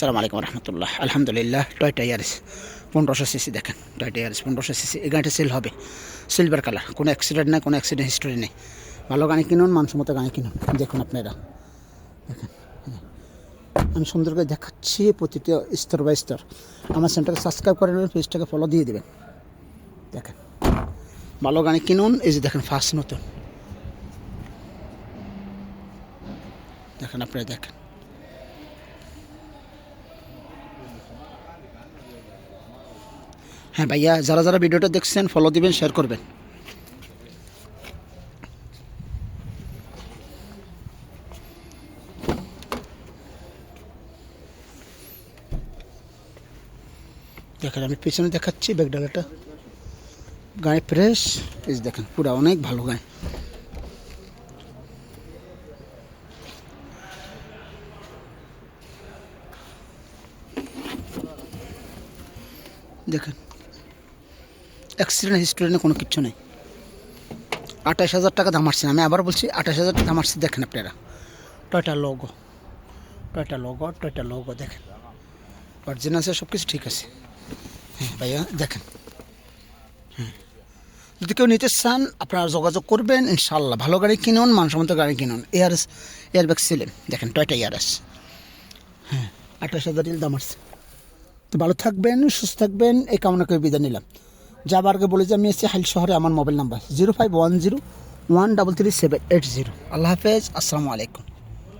সালাম আলাইকুম রহমতুল্লাহ। আলহামদুলিল্লাহ টয়টা ইয়ারিস পনেরোশো সিসি দেখেন টয়টা ইয়ারিস পনেরোশো সিসি। এই গাড়িটা সেল হবে। সিলভার কালার কোনো অ্যাক্সিডেন্ট নেই, কোনো অ্যাক্সিডেন্ট হিস্টোরি নেই। ভালো গাড়ি কিনুন মানসম্মত গাড়ি কিনুন, দেখুন আপনারা। দেখেন। আমি সুন্দর করে দেখাচ্ছি প্রতিটি স্তর বাই স্তর। আমার চ্যানেলটাকে সাবস্ক্রাইব করে নেবেন পেজটাকে ফলো দিয়ে দেবেন। দেখেন, ভালো গাড়ি কিনুন, এই যে দেখেন ফার্স্ট নতুন। দেখেন, আপনারা দেখেন। হ্যাঁ ভাইয়া, যারা যারা ভিডিওটা দেখছেন ফলো দিবেন শেয়ার করবেন। দেখেন, আমি পেছনে দেখাচ্ছি ব্যাগডালাটা গায়ে ফ্রেশ এই দেখেন, পুরা অনেক ভালো গায়ে। দেখেন অ্যাক্সিডেন্ট হিস্টোরি কোনো কিচ্ছু নেই। আঠাশ হাজার টাকা দাম আসছে আমি আবার বলছি, আঠাশ হাজার টাকা দাম আসছে, দেখেন আপনারা। Toyota logo Toyota logo Toyota logo দেখেন। অরিজিনাল আছে সব কিছু ঠিক আছে। হ্যাঁ ভাইয়া, দেখেন। হ্যাঁ। যদি কেউ নিতে চান, আপনারা যোগাযোগ করবেন ইনশাল্লাহ ভালো গাড়ি কিনুন, মানসম্মত গাড়ি কিনুন। এয়ার এয়ারএস এয়ারব্যাগ সিলেন দেখেন, টয়টা এয়ারএস হ্যাঁ আঠাশ হাজার দাম আসছে। তো ভালো থাকবেন, সুস্থ থাকবেন, এই কামনা করে বিদায় নিলাম। যাবার আগে বলে যে, আমি এসেছি হাইল শহরে, আমার mobile number. Zero five one zero one double three seven eight zero. আল্লাহ হাফেজ, আসসালামু আলাইকুম।